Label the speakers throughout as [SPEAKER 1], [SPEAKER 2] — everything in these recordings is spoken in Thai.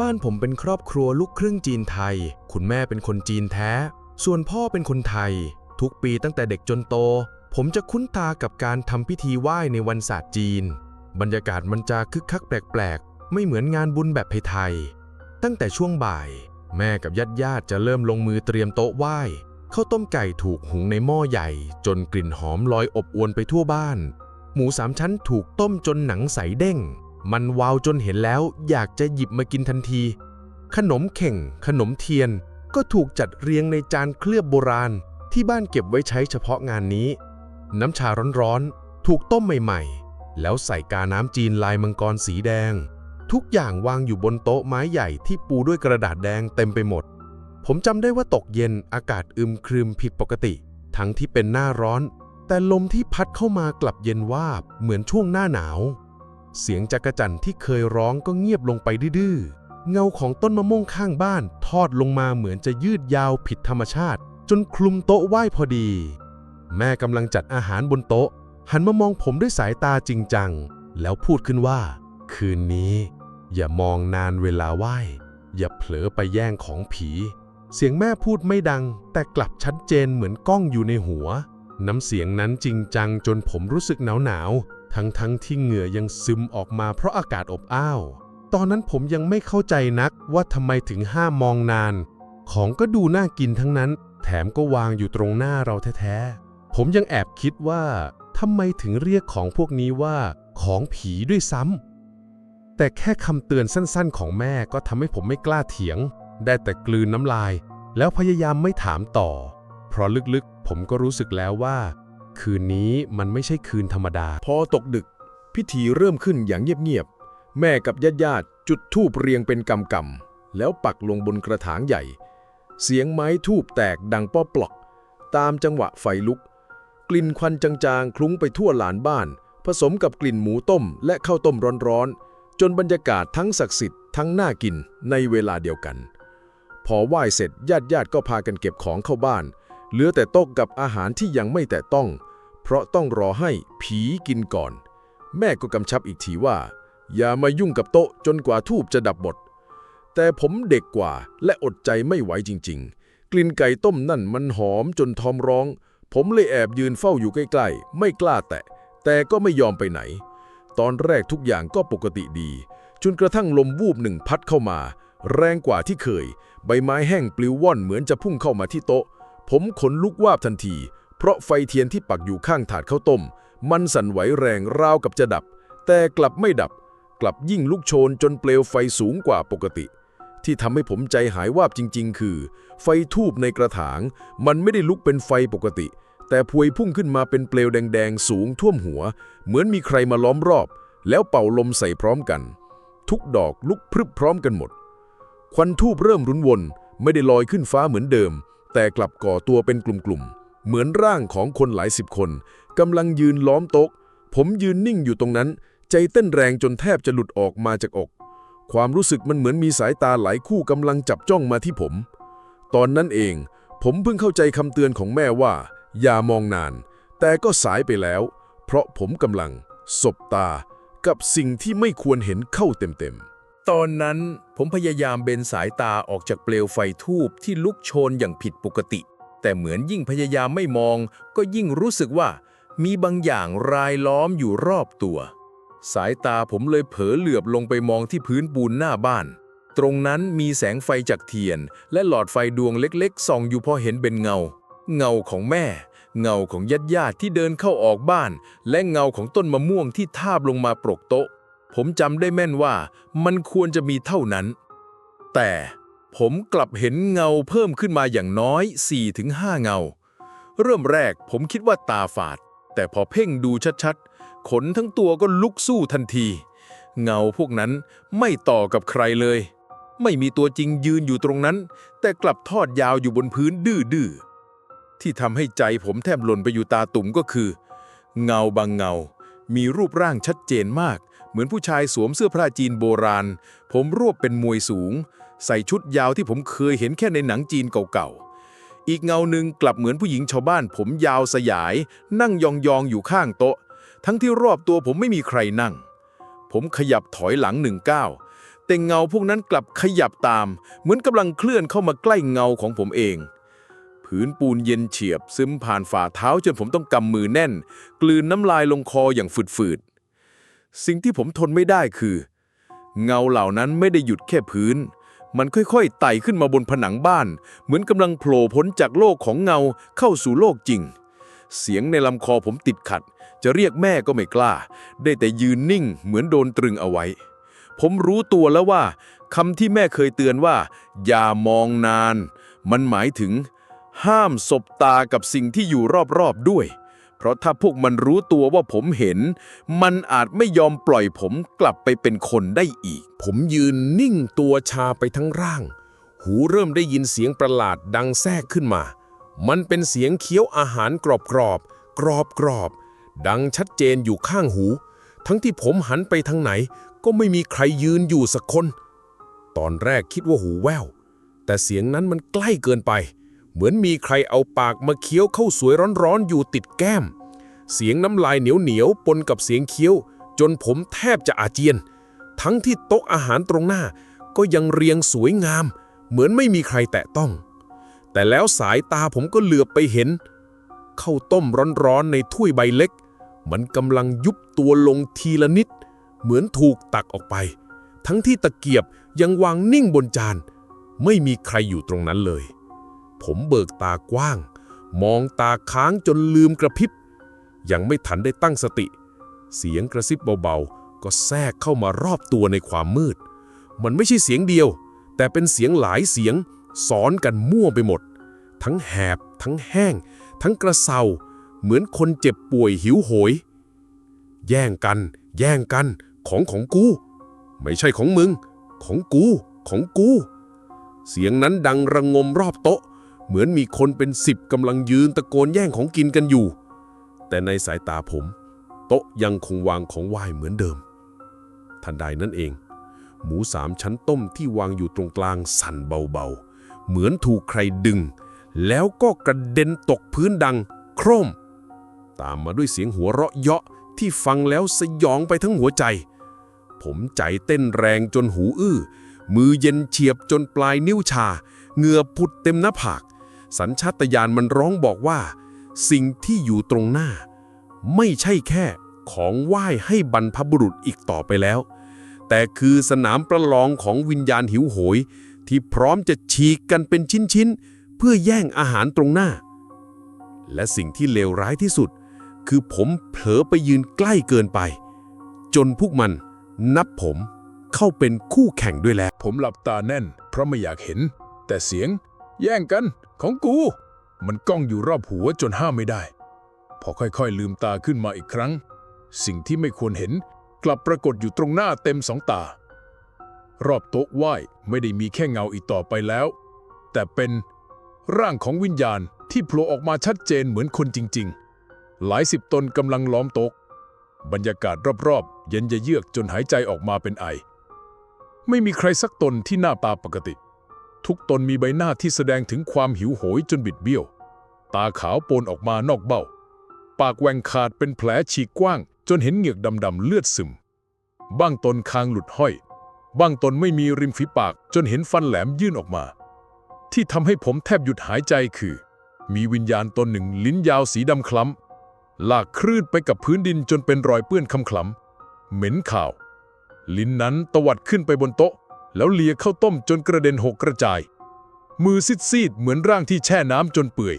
[SPEAKER 1] บ้านผมเป็นครอบครัวลูกครึ่งจีนไทย คุณแม่เป็นคนจีนแท้ ส่วนพ่อเป็นคนไทย ทุกปีตั้งแต่เด็กจนโต ผมจะคุ้นตากับการทำพิธีไหว้ในวันศาสตร์จีน บรรยากาศมันจะคึกคักแปลกๆ ไม่เหมือนงานบุญแบบไทยๆ ตั้งแต่ช่วงบ่าย แม่กับญาติญาติๆจะเริ่มลงมือเตรียมโต๊ะไหว้ข้าวต้มไก่ถูกหุงในหม้อใหญ่ จนกลิ่นหอมลอยอบอวนไปทั่วบ้าน หมูสามชั้นถูกต้มจนหนังใสเด้ง มันวาวจนเห็นแล้วอยากจะหยิบมากินทันที ขนมเข่ง ขนมเทียน ก็ถูกจัดเรียงในจานเคลือบโบราณ ที่บ้านเก็บไว้ใช้เฉพาะงานนี้ น้ำชาร้อนๆ ถูกต้มใหม่ๆ แล้วใส่กาน้ำจีนลายมังกรสีแดง ทุกอย่างวางอยู่บนโต๊ะไม้ใหญ่ที่ปูด้วยกระดาษแดงเต็มไปหมด ผมจำได้ว่าตกเย็นอากาศอึมครึมผิดปกติ ทั้งที่เป็นหน้าร้อน แต่ลมที่พัดเข้ามากลับเย็นวาบเหมือนช่วงหน้าหนาว เสียงจักระจันที่เคยร้องก็เงียบลงไปดื้อเงาของต้นมะม่วงข้างบ้านทอดลงมาเหมือนจะยืดยาวผิดธรรมชาติ จนคลุมโต๊ะไหว้พอดี แม่กำลังจัดอาหารบนโต๊ะ หันมามองผมด้วยสายตาจริงจัง แล้วพูดขึ้นว่า คืนนี้ อย่ามองนานเวลาไหว้ อย่าเผลอไปแย่งของผี เสียงแม่พูดไม่ดัง แต่กลับชัดเจนเหมือนกล้องอยู่ในหัว น้ำเสียงนั้นจริงจังจนผมรู้สึกหนาวหนาว ทั้งทั้งๆที่เหงื่อยังซึมออกมาเพราะอากาศอบอ้าว ตอนนั้นผมยังไม่เข้าใจนักว่าทำไมถึงห้ามมองนาน ของก็ดูน่ากินทั้งนั้น แถมก็วางอยู่ตรงหน้าเราแท้ๆ ผมยังแอบคิดว่าทำไมถึงเรียกของพวกนี้ว่าของผีด้วยซ้ำ แต่แค่คำเตือนสั้นๆ ของแม่ก็ทำให้ผมไม่กล้าเถียง ได้แต่กลืนน้ำลาย แล้วพยายามไม่ถามต่อ เพราะลึกๆ ผมก็รู้สึกแล้วว่า คืนนี้มันไม่ใช่คืนธรรมดา
[SPEAKER 2] พอตกดึก พิธีเริ่มขึ้นอย่างเงียบๆ แม่กับญาติญาติๆจุดธูปเรียงเป็นกำกำๆแล้วปักลงบนกระถางใหญ่ เสียงไม้ทูบแตกดังป้อปลอก ตามจังหวะไฟลุก กลิ่นควันจางๆ คลุ้งไปทั่วหลานบ้าน ผสมกับกลิ่นหมูต้มและข้าวต้มร้อนๆ จนบรรยากาศทั้งศักดิ์สิทธิ์ทั้งน่ากินในเวลาเดียวกัน พอไหว้เสร็จญาติญาติๆก็พากันเก็บของเข้าบ้าน เหลือแต่โต๊ะกับอาหารที่ยังไม่แตะต้อง เพราะต้องรอให้ผีกินก่อน แม่ก็กำชับอีกทีว่า อย่ามายุ่งกับโต๊ะจนกว่าทูบจะดับหมดแต่ผมเด็กกว่าและอดใจไม่ไหวจริง ๆ กลิ่นไก่ต้มนั่นมันหอมจนทอมร้อง ผมเลยแอบยืนเฝ้าอยู่ใกล้ๆ ไม่กล้าแตะ แต่ก็ไม่ยอมไปไหน ตอนแรกทุกอย่างก็ปกติดี จนกระทั่งลมวูบหนึ่งพัดเข้ามา แรงกว่าที่เคย ใบไม้แห้งปลิวว่อนเหมือนจะพุ่งเข้ามาที่โต๊ะ ผมขนลุกวาบทันที เพราะไฟเทียนที่ปักอยู่ข้างถาดข้าวต้ม มันสั่นไหวแรงราวกับจะดับ แต่กลับไม่ดับ กลับยิ่งลุกโชนจนเปลวไฟสูงกว่าปกติ ที่ทำให้ผมใจหายวาบจริง ๆ คือ ไฟทูบในกระถาง มันไม่ได้ลุกเป็นไฟปกติ แต่พวยพุ่งขึ้นมาเป็นเปลวแดงๆ สูงท่วมหัว เหมือนมีใครมาล้อมรอบ แล้วเป่าลมใส่พร้อมกัน ทุกดอกลุกพรึบพร้อมกันหมด ควันทูบเริ่มรุนวน ไม่ได้ลอยขึ้นฟ้าเหมือนเดิม แต่กลับก่อตัวเป็นกลุ่มๆ เหมือนร่างของคนหลายสิบคนกำลังยืนล้อมโต๊ะ ผมยืนนิ่งอยู่ตรงนั้น ใจเต้นแรงจนแทบจะหลุดออกมาจากอก ความรู้สึกมันเหมือนมีสายตาหลายคู่กำลังจับจ้องมาที่ผม ตอนนั้นเอง ผมเพิ่งเข้าใจคำเตือนของแม่ว่า อย่ามองนาน แต่ก็สายไปแล้ว เพราะผมกำลังสบตากับสิ่งที่ไม่ควรเห็นเข้าเต็มๆ ตอนนั้นผมพยายามเบนสายตาออกจากเปลวไฟทูบที่ลุกโชนอย่างผิดปกติ แต่เหมือนยิ่งพยายามไม่มอง ก็ยิ่งรู้สึกว่า มีบางอย่างรายล้อมอยู่รอบตัว สายตาผมเลยเผลอเหลือบลงไปมองที่พื้นปูนหน้าบ้าน ตรงนั้นมีแสงไฟจากเทียน และหลอดไฟดวงเล็กๆส่องอยู่พอเห็นเป็นเงา เงาของแม่ เงาของญาติญาติๆที่เดินเข้าออกบ้าน และเงาของต้นมะม่วงที่ทาบลงมาปรกโต๊ะ ผมจำได้แม่นว่ามันควรจะมีเท่านั้น แต่ผมกลับเห็นเงาเพิ่มขึ้นมาอย่างน้อย 4-5 เงา เริ่มแรกผมคิดว่าตาฝาด แต่พอเพ่งดูชัดๆ ขนทั้งตัวก็ลุกสู้ทันที เงาพวกนั้นไม่ต่อกับใครเลย ไม่มีตัวจริงยืนอยู่ตรงนั้น แต่กลับทอดยาวอยู่บนพื้นดื้อๆ ที่ทำให้ใจผมแทบหล่นไปอยู่ตาตุ่มก็คือ เงาบางเงา มีรูปร่างชัดเจนมาก เหมือนผู้ชายสวมเสื้อผ้าจีนโบราณ ผมรวบเป็นมวยสูง ใส่ชุดยาวที่ผมเคยเห็นแค่ในหนังจีนเก่าๆ อีกเงาหนึ่งกลับเหมือนผู้หญิงชาวบ้าน ผมยาวสยาย นั่งยองๆอยู่ข้างโต๊ะ ทั้งที่รอบตัวผมไม่มีใครนั่ง ผมขยับถอยหลังหนึ่งก้าว
[SPEAKER 3] แต่เงาพวกนั้นกลับขยับตาม เหมือนกำลังเคลื่อนเข้ามาใกล้เงาของผมเองผืนปูนเย็นเฉียบซึมผ่านฝ่าเท้าจนผมต้องกำมือแน่น กลืนน้ำลายลงคออย่างฝืดๆ สิ่งที่ผมทนไม่ได้คือ เงาเหล่านั้นไม่ได้หยุดแค่พื้น มันค่อยๆไต่ขึ้นมาบนผนังบ้าน เหมือนกำลังโผล่พ้นจากโลกของเงาเข้าสู่โลกจริง เสียงในลำคอผมติดขัด จะเรียกแม่ก็ไม่กล้า ได้แต่ยืนนิ่งเหมือนโดนตรึงเอาไว้ ผมรู้ตัวแล้วว่าคำที่แม่เคยเตือนว่า อย่ามองนาน มันหมายถึง ห้ามสบตากับสิ่งที่อยู่รอบๆด้วย ราะถ้าพวกมันรู้ตัวว่าผมเห็น มันอาจไม่ยอมปล่อยผมกลับไปเป็นคนได้อีก
[SPEAKER 1] ผมยืนนิ่งตัวชาไปทั้งร่าง หูเริ่มได้ยินเสียงประหลาดดังแทรกขึ้นมา มันเป็นเสียงเคี้ยวอาหารกรอบกรอบกรอบกรอบๆดังชัดเจนอยู่ข้างหู ทั้งที่ผมหันไปทางไหน ก็ไม่มีใครยืนอยู่สักคน ตอนแรกคิดว่าหูแว่วแต่เสียงนั้นมันใกล้เกินไป เหมือนมีใครเอาปากมาเคี้ยวข้าวสวยร้อนๆอยู่ติดแก้ม เสียงน้ำลายเหนียวๆปนกับเสียงเคี้ยว จนผมแทบจะอาเจียน ทั้งที่โต๊ะอาหารตรงหน้า ก็ยังเรียงสวยงาม เหมือนไม่มีใครแตะต้อง แต่แล้วสายตาผมก็เหลือบไปเห็นข้าวต้มร้อนๆในถ้วยใบเล็ก มันกำลังยุบตัวลงทีละนิด เหมือนถูกตักออกไป ทั้งที่ตะเกียบยังวางนิ่งบนจาน ไม่มีใครอยู่ตรงนั้นเลย ผมเบิกตากว้าง มองตาค้างจนลืมกระพริบ ยังไม่ทันได้ตั้งสติ เสียงกระซิบเบาๆ ก็แทรกเข้ามารอบตัวในความมืด มันไม่ใช่เสียงเดียว แต่เป็นเสียงหลายเสียงซ้อนกันมั่วไปหมด ทั้งแหบ ทั้งแห้ง ทั้งกระเซาเหมือนคนเจ็บป่วยหิวโหย แย่งกัน แย่งกัน ของของกู ไม่ใช่ของมึง ของกู ของกู เสียงนั้นดังระงมรอบโต๊ะ เหมือนมีคนเป็นสิบกำลังยืนตะโกนแย่งของกินกันอยู่ แต่ในสายตาผม โต๊ะยังคงวางของไหว้เหมือนเดิม ทันใดนั้นเอง หมูสามชั้นต้มที่วางอยู่ตรงกลางสั่นเบาๆ เหมือนถูกใครดึง แล้วก็กระเด็นตกพื้นดัง โครม ตามมาด้วยเสียงหัวเราะเยาะที่ฟังแล้วสยองไปทั้งหัวใจ ผมใจเต้นแรงจนหูอื้อ มือเย็นเฉียบจนปลายนิ้วชา เหงื่อผุดเต็มหน้าผาก สัญชาตญาณมันร้องบอกว่า สิ่งที่อยู่ตรงหน้า ไม่ใช่แค่ของไหว้ให้บรรพบุรุษอีกต่อไปแล้ว แต่คือสนามประลองของวิญญาณหิวโหย ที่พร้อมจะฉีกกันเป็นชิ้นๆ เพื่อแย่งอาหารตรงหน้า และสิ่งที่เลวร้ายที่สุด คือผมเผลอไปยืนใกล้เกินไป จนพวกมันนับผมเข้าเป็นคู่แข่งด้วยแล้ว
[SPEAKER 2] ผมหลับตาแน่น เพราะไม่อยากเห็น แต่เสียง แย่งกัน ของกู มันก้องอยู่รอบหัวจนห้ามไม่ได้ พอค่อยๆ ลืมตาขึ้นมาอีกครั้ง สิ่งที่ไม่ควรเห็นกลับปรากฏอยู่ตรงหน้าเต็มสองตา รอบโต๊ะไหว้ไม่ได้มีแค่เงาอีกต่อไปแล้ว แต่เป็นร่างของวิญญาณที่โผล่ออกมาชัดเจนเหมือนคนจริง ๆ หลายสิบตนกำลังล้อมโต๊ะบรรยากาศรอบๆ เย็นจะเยือกจนหายใจออกมาเป็นไอ ไม่มีใครสักตนที่หน้าตาปกติ ทุกตนมีใบหน้าที่แสดงถึงความหิวโหยจนบิดเบี้ยว ตาขาวโปนออกมานอกเบ้า ปากแหว่งขาดเป็นแผลฉีกกว้าง จนเห็นเหงือกดำๆเลือดซึม บ้างตนคางหลุดห้อย บ้างตนไม่มีริมฝีปากจนเห็นฟันแหลมยื่นออกมา ที่ทำให้ผมแทบหยุดหายใจคือ มีวิญญาณตนหนึ่งลิ้นยาวสีดำคล้ำลากคลื่นไปกับพื้นดินจนเป็นรอยเปื้อนคำคล้ำเหม็นข่าว ลิ้นนั้นตวัดขึ้นไปบนโต๊ะ แล้วเลียเข้าวต้มจนกระเด็นหกกระจาย มือซีดๆเหมือนร่างที่แช่น้ำจนเปื่อย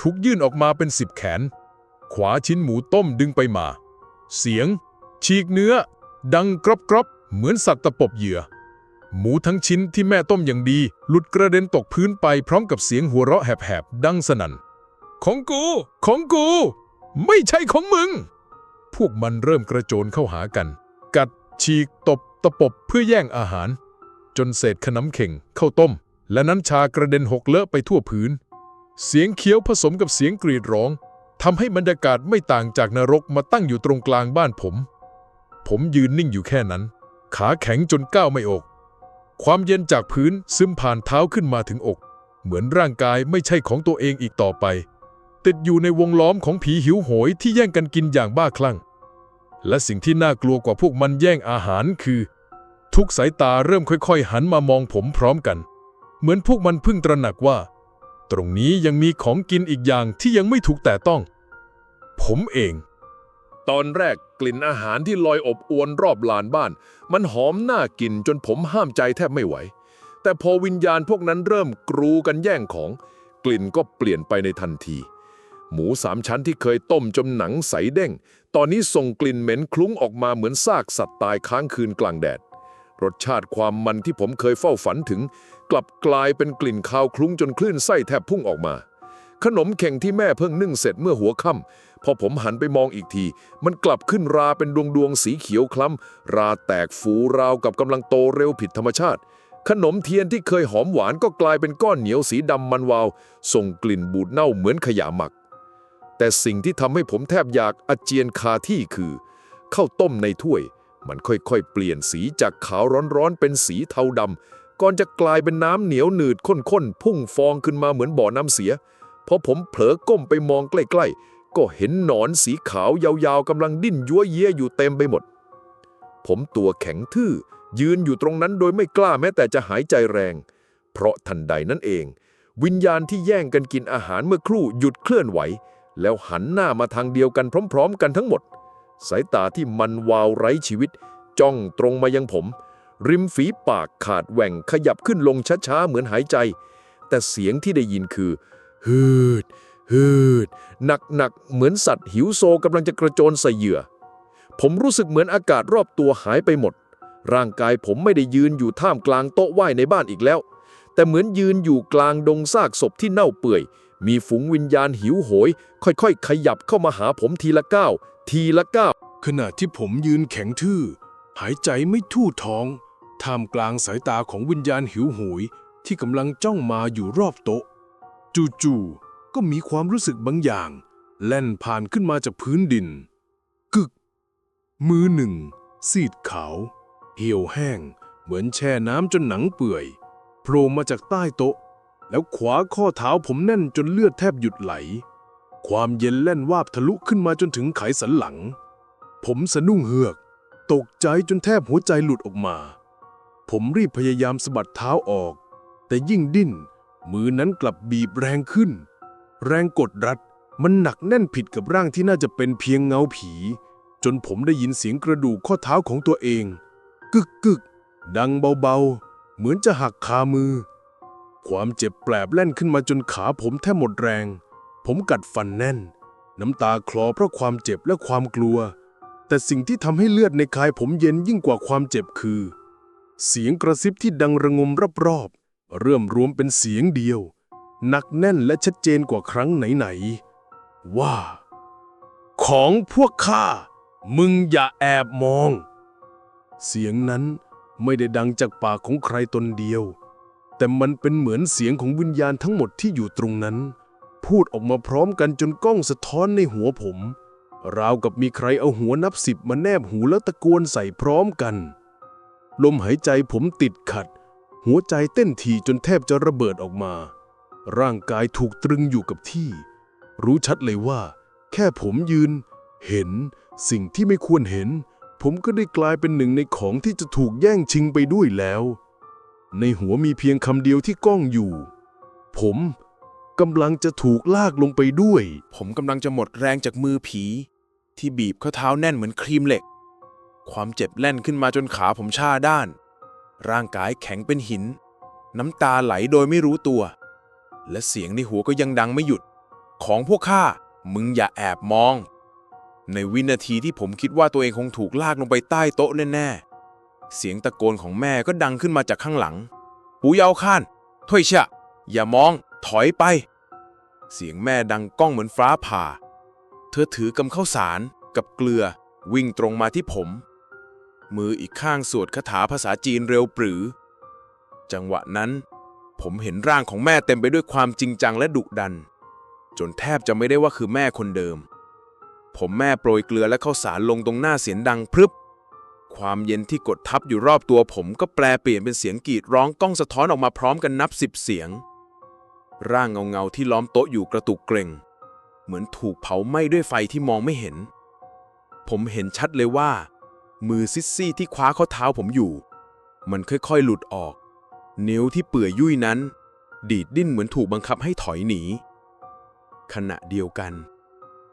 [SPEAKER 2] ถูกยื่นออกมาเป็นสิบแขน ขวาชิ้นหมูต้มดึงไปมา เสียง ฉีกเนื้อ ดังกรอบกรอบเหมือนสัตว์ตะปบเหยื่อ หมูทั้งชิ้นที่แม่ต้มอย่างดี หลุดกระเด็นตกพื้นไปพร้อมกับเสียงหัวเราะแหบๆดังสนั่น ของกู ของกู ไม่ใช่ของมึง พวกมันเริ่มกระโจนเข้าหากัน กัดฉีกตบตะปบเพื่อแย่งอาหาร จนเศษขนมเข่งข้าวต้ม และน้ำชากระเด็นหกเลอะไปทั่วพื้น เสียงเคี้ยวผสมกับเสียงกรีดร้องทำให้บรรยากาศไม่ต่างจากนรกมาตั้งอยู่ตรงกลางบ้านผม ผมยืนนิ่งอยู่แค่นั้น ขาแข็งจนก้าวไม่ออก ความเย็นจากพื้นซึมผ่านเท้าขึ้นมาถึงอก เหมือนร่างกายไม่ใช่ของตัวเองอีกต่อไป ติดอยู่ในวงล้อมของผีหิวโหยที่แย่งกันกินอย่างบ้าคลั่ง และสิ่งที่น่ากลัวกว่าพวกมันแย่งอาหารคือ ทุ
[SPEAKER 1] กสายตาเริ่มค่อยๆ หันมามองผมพร้อมกัน เหมือนพวกมันเพิ่งตระหนักว่า ตรงนี้ยังมีของกินอีกอย่างที่ยังไม่ถูกแตะต้อง ผมเอง ตอนแรกกลิ่นอาหารที่ลอยอบอวนรอบลานบ้าน มันหอมน่ากินจนผมห้ามใจแทบไม่ไหว แต่พอวิญญาณพวกนั้นเริ่มกรูกันแย่งของ กลิ่นก็เปลี่ยนไปในทันที หมูสามชั้นที่เคยต้มจนหนังใสเด้ง ตอนนี้ส่งกลิ่นเหม็นคลุ้งออกมาเหมือนซากสัตว์ตายค้างคืนกลางแดด รสชาติความมันที่ผมเคยเฝ้าฝันถึง กลับกลายเป็นกลิ่นคาวคลุ้งจนคลื่นไส้แทบพุ่งออกมา ขนมเข่งที่แม่เพิ่งนึ่งเสร็จเมื่อหัวค่ำพอผมหันไปมองอีกที มันกลับขึ้นราเป็นดวงดวงๆสีเขียวคล้ำ ราแตกฟูราวกับกำลังโตเร็วผิดธรรมชาติ ขนมเทียนที่เคยหอมหวานก็กลายเป็นก้อนเหนียวสีดำมันวาว ส่งกลิ่นบูดเน่าเหมือนขยะหมัก แต่สิ่งที่ทำให้ผมแทบอยากอาเจียนคาที่คือข้าวต้มในถ้วย มันค่อยๆ เปลี่ยนสีจากขาวร้อนๆ เป็นสีเทาดำ ก่อนจะกลายเป็นน้ำเหนียวหนืดข้นๆ พุ่งฟองขึ้นมาเหมือนบ่อน้ำเสีย พอผมเผลอก้มไปมองใกล้ๆ ก็เห็นหนอนสีขาวยาวๆกำลังดิ้นยั่วเย้ยอยู่เต็มไปหมด ผมตัวแข็งทื่อ ยืนอยู่ตรงนั้นโดยไม่กล้าแม้แต่จะหายใจแรง เพราะทันใดนั่นเอง วิญญาณที่แย่งกันกินอาหารเมื่อครู่หยุดเคลื่อนไหว แล้วหันหน้ามาทางเดียวกันพร้อม ๆ กันทั้งหมด สายตาที่มันวาวไร้ชีวิต จ้องตรงมายังผม ริมฝีปากขาดแหว่งขยับขึ้นลงช้าๆ เหมือนหายใจ แต่เสียงที่ได้ยินคือ ฮืด ฮืด หนักๆ เหมือนสัตว์หิวโซกำลังจะกระโจนใส่เหยื่อ ผมรู้สึกเหมือนอากาศรอบตัวหายไปหมด ร่างกายผมไม่ได้ยืนอยู่ท่ามกลางโต๊ะไหว้ในบ้านอีกแล้ว แต่เหมือนยืนอยู่กลางดงซากศพที่เน่าเปื่อยมีฝูงวิญญาณหิวโหย ค่อยๆ ขยับเข้ามาหาผมทีละก้าว ทีละก้าว
[SPEAKER 2] ขณะที่ผมยืนแข็งทื่อ หายใจไม่ทู่ท้อง ท่ามกลางสายตาของวิญญาณหิวโหย ที่กำลังจ้องมาอยู่รอบโต๊ะ จู่ๆก็มีความรู้สึกบางอย่าง แล่นผ่านขึ้นมาจากพื้นดิน กึก มือหนึ่งซีดขาว เหี่ยวแห้ง เหมือนแช่น้ำจนหนังเปื่อยโผล่มาจากใต้โต๊ะ แล้วขวาข้อเท้าผมแน่นจนเลือดแทบหยุดไหล ความเย็นแล่นวาบทะลุขึ้นมาจนถึงไขสันหลัง ผมสะดุ้งเฮือก ตกใจจนแทบหัวใจหลุดออกมา ผมรีบพยายามสะบัดเท้าออก แต่ยิ่งดิ้น มือนั้นกลับบีบแรงขึ้น แรงกดรัดมันหนักแน่นผิดกับร่างที่น่าจะเป็นเพียงเงาผี จนผมได้ยินเสียงกระดูกข้อเท้าของตัวเอง กึกกึกดังเบาๆ เหมือนจะหักคามือ ความเจ็บแปลบแล่นขึ้นมาจนขาผมแทบหมดแรง ผมกัดฟันแน่น น้ำตาคลอเพราะความเจ็บและความกลัว แต่สิ่งที่ทำให้เลือดในกายผมเย็นยิ่งกว่าความเจ็บคือ เสียงกระซิบที่ดังระงมรอบๆเริ่มรวมเป็นเสียงเดียว หนักแน่นและชัดเจนกว่าครั้งไหนๆว่า ของพวกข้ามึงอย่าแอบมอง เสียงนั้นไม่ได้ดังจากปากของใครตนเดียว แต่มันเป็นเหมือนเสียงของวิญญาณทั้งหมดที่อยู่ตรงนั้น พูดออกมาพร้อมกันจนกล้องสะท้อนในหัวผม ราวกับมีใครเอาหัวนับสิบมาแนบหูแล้วตะโกนใส่พร้อมกัน ลมหายใจผมติดขัด หัวใจเต้นถี่จนแทบจะระเบิดออกมา ร่างกายถูกตรึงอยู่กับที่ รู้ชัดเลยว่า แค่ผมยืน เห็นสิ่งที่ไม่ควรเห็น ผมก็ได้กลายเป็นหนึ่งในของที่จะถูกแย่งชิงไปด้วยแล้ว ในหัวมีเพียงคำเดียวที่ก้องอยู่ ผม กำลังจะถูกลากลงไปด้วย
[SPEAKER 4] ผมกำลังจะหมดแรงจากมือผี ที่บีบข้อเท้าแน่นเหมือนครีมเหล็ก ความเจ็บแล่นขึ้นมาจนขาผมชาด้าน ร่างกายแข็งเป็นหิน น้ำตาไหลโดยไม่รู้ตัว และเสียงในหัวก็ยังดังไม่หยุด ของพวกข้ามึงอย่าแอบมอง ในวินาทีที่ผมคิดว่าตัวเองคงถูกลากลงไปใต้โต๊ะแน่ๆ เสียงตะโกนของแม่ก็ดังขึ้นมาจากข้างหลัง ปูเยาข้านถ้วยชะ อย่ามองถอยไป เสียงแม่ดังก้องเหมือนฟ้าผ่า เธอถือกำข้าวสารกับเกลือวิ่งตรงมาที่ผม มืออีกข้างสวดคาถาภาษาจีนเร็วปรือ จังหวะนั้น ผมเห็นร่างของแม่เต็มไปด้วยความจริงจังและดุดัน จนแทบจะไม่ได้ว่าคือแม่คนเดิม ผมแม่โปรยเกลือและข้าวสารลงตรงหน้าเสียงดังพรึบ ความเย็นที่กดทับอยู่รอบตัวผมก็แปลเปลี่ยนเป็นเสียงกรีดร้องก้องสะท้อนออกมาพร้อมกันนับสิบเสียง ร่างเงาๆที่ล้อมโต๊ะอยู่กระตุกเกร็งเหมือนถูกเผาไหม้ด้วยไฟที่มองไม่เห็น ผมเห็นชัดเลยว่า มือซิสซี่ที่คว้าข้อเท้าผมอยู่ มันค่อยๆหลุดออก นิ้วที่เปื่อยยุ่ยนั้น ดีดดิ้นเหมือนถูกบังคับให้ถอยหนี ขณะเดียวกัน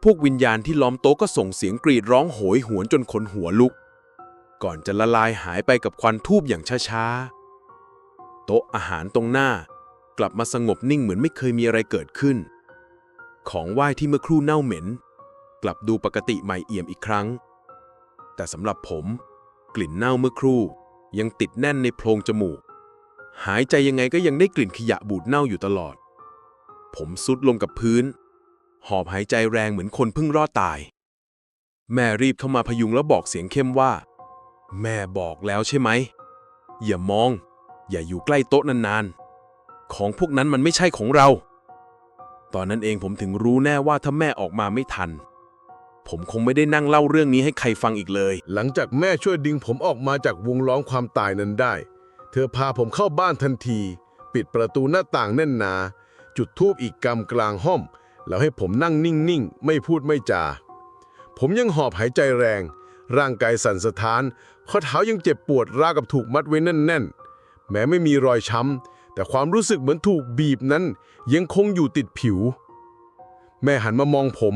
[SPEAKER 4] พวกวิญญาณที่ล้อมโต๊ะก็ส่งเสียงกรีดร้องโหยหวนจนขนหัวลุก ก่อนจะละลายหายไปกับควันทูบอย่างช้าๆ โต๊ะอาหารตรงหน้า กลับมาสงบนิ่งเหมือนไม่เคยมีอะไรเกิดขึ้น ของไหว้ที่เมื่อครู่เน่าเหม็น กลับดูปกติใหม่เอี่ยมอีกครั้ง แต่สำหรับผม กลิ่นเน่าเมื่อครู่ ยังติดแน่นในโพรงจมูก หายใจยังไงก็ยังได้กลิ่นขยะบูดเน่าอยู่ตลอด ผมซุดลงกับพื้น หอบหายใจแรงเหมือนคนเพิ่งรอดตาย แม่รีบเข้ามาพยุงแล้วบอกเสียงเข้มว่า แม่บอกแล้วใช่ไหมอย่ามอง อย่าอยู่ใกล้โต๊ะนานๆ ของพวกนั้นมันไม่ใช่ของเรา ตอนนั้นเองผมถึงรู้แน่ว่าถ้าแม่ออกมาไม่ทัน ผมคงไม่ได้นั่งเล่าเรื่องนี้ให้ใครฟังอีกเลย
[SPEAKER 1] หลังจากแม่ช่วยดึงผมออกมาจากวงล้อมความตายนั้นได้ เธอพาผมเข้าบ้านทันที ปิดประตูหน้าต่างแน่นหนา จุดทูบอีกกำกลางห้องแล้วให้ผมนั่งนิ่งๆ ไม่พูดไม่จา ผมยังหอบหายใจแรง ร่างกายสั่นสะท้าน ข้อเท้ายังเจ็บปวดราวกับถูกมัดไว้แน่นๆ แม้ไม่มีรอยช้ำ แต่ความรู้สึกเหมือนถูกบีบนั้น ยังคงอยู่ติดผิว แม่หันมามองผม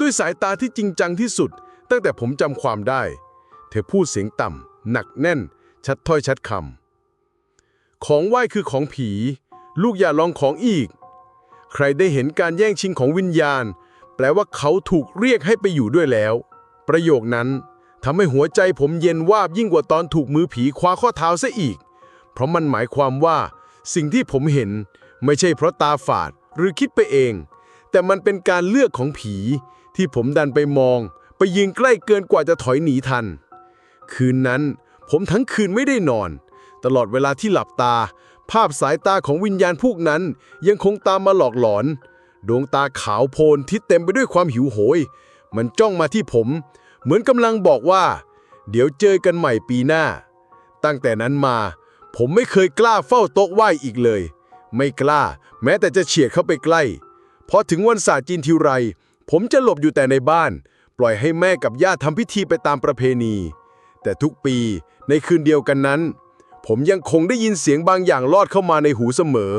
[SPEAKER 1] ด้วยสายตาที่จริงจังที่สุด ตั้งแต่ผมจำความได้ เธอพูดเสียงต่ำหนักแน่น ชัดถ้อยชัดคำของไหว้คือของผี ลูกอย่าลองของอีก ใครได้เห็นการแย่งชิงของวิญญาณ แปลว่าเขาถูกเรียกให้ไปอยู่ด้วยแล้ว ประโยคนั้นทำให้หัวใจผมเย็นวาบยิ่งกว่าตอนถูกมือผีคว้าข้อเท้าซะอีก เพราะมันหมายความว่า สิ่งที่ผมเห็นไม่ใช่เพราะตาฝาดหรือคิดไปเอง แต่มันเป็นการเลือกของผี ที่ผมดันไปมอง ไปยืนใกล้เกินกว่าจะถอยหนีทัน คืนนั้น ผมทั้งคืนไม่ได้นอน ตลอดเวลาที่หลับตา ภาพสายตาของวิญญาณพวกนั้น ยังคงตามมาหลอกหลอน ดวงตาขาวโพลนที่เต็มไปด้วยความหิวโหย มันจ้องมาที่ผม เหมือนกำลังบอกว่า เดี๋ยวเจอกันใหม่ปีหน้า ตั้งแต่นั้นมา ผมไม่เคยกล้าเฝ้าโต๊ะไหว้อีกเลย ไม่กล้า แม้แต่จะเฉียดเข้าไปใกล้ พอถึงวันศาสตร์จีนทีไร ผมจะหลบอยู่แต่ในบ้าน ปล่อยให้แม่กับย่าทำพิธีไปตามประเพณี แต่ทุกปีในคืนเดียวกันนั้น ผมยังคงได้ยินเสียงบางอย่างลอดเข้ามาในหูเสมอ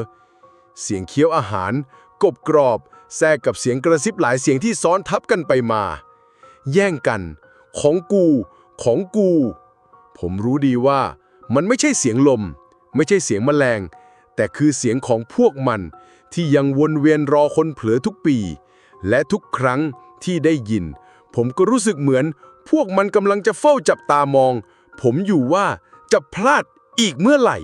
[SPEAKER 1] เสียงเคี้ยวอาหาร กบกรอบ แทรกกับเสียงกระซิบหลายเสียงที่ซ้อนทับกันไปมา แย่งกัน ของกู ของกู ผมรู้ดีว่า มันไม่ใช่เสียงลม ไม่ใช่เสียงแมลง แต่คือเสียงของพวกมันที่ยังวนเวียนรอคนเผลอทุกปี และทุกครั้งที่ได้ยิน ผมก็รู้สึกเหมือน พวกมันกำลังจะเฝ้าจับตามอง ผมอยู่ว่าจะพลาดอีกเมื่อไหร่